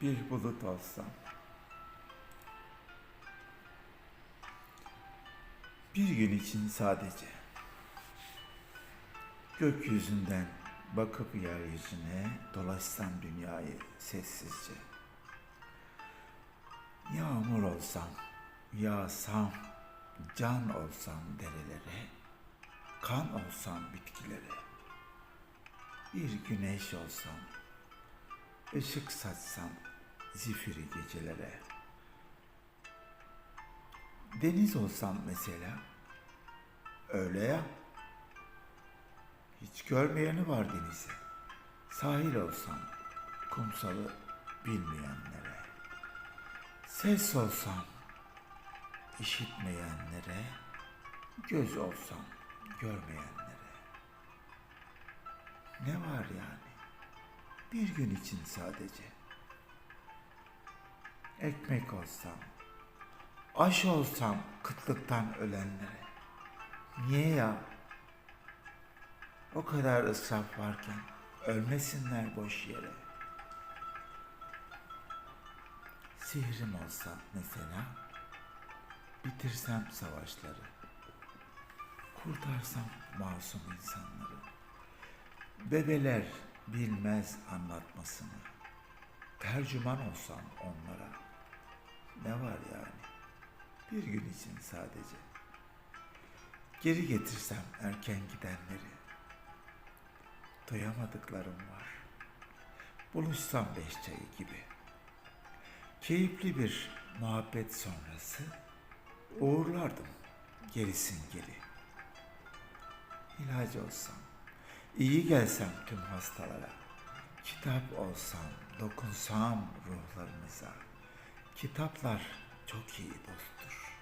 bir bulut olsam. Bir gün için sadece gökyüzünden bakıp yeryüzüne dolaşsam dünyayı sessizce. Yağmur olsam, yağsam, can olsam derelere, kan olsam bitkilere, bir güneş olsam, ışık saçsam zifiri gecelere. Deniz olsam mesela, öyle ya, hiç görmeyeni var denizi. Sahil olsam, kumsalı bilmeyenlere. Ses olsam, işitmeyenlere. Göz olsam, görmeyenlere. Ne var yani? Bir gün için sadece. Ekmek olsam, aş olsam kıtlıktan ölenlere. Niye ya? O kadar ısraf varken ölmesinler boş yere. Sihrim olsa mesela bitirsem savaşları. Kurtarsam masum insanları. Bebeler bilmez anlatmasını. Tercüman olsam onlara. Ne var yani? Bir gün için sadece. Geri getirsem erken gidenleri. Doyamadıklarım var. Buluşsam beş çayı gibi. Keyifli bir muhabbet sonrası uğurlardım gerisin geri. İlaç olsam, iyi gelsem tüm hastalara. Kitap olsam, dokunsam ruhlarınıza. Kitaplar çok iyi dosttur.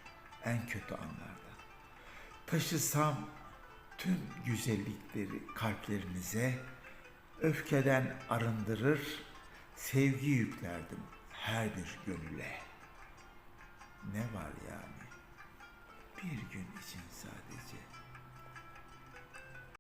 En kötü anlarda. Taşısam tüm güzellikleri kalplerinize, öfkeden arındırır, sevgi yüklerdim her bir gönüle. Ne var yani? Bir gün için sadece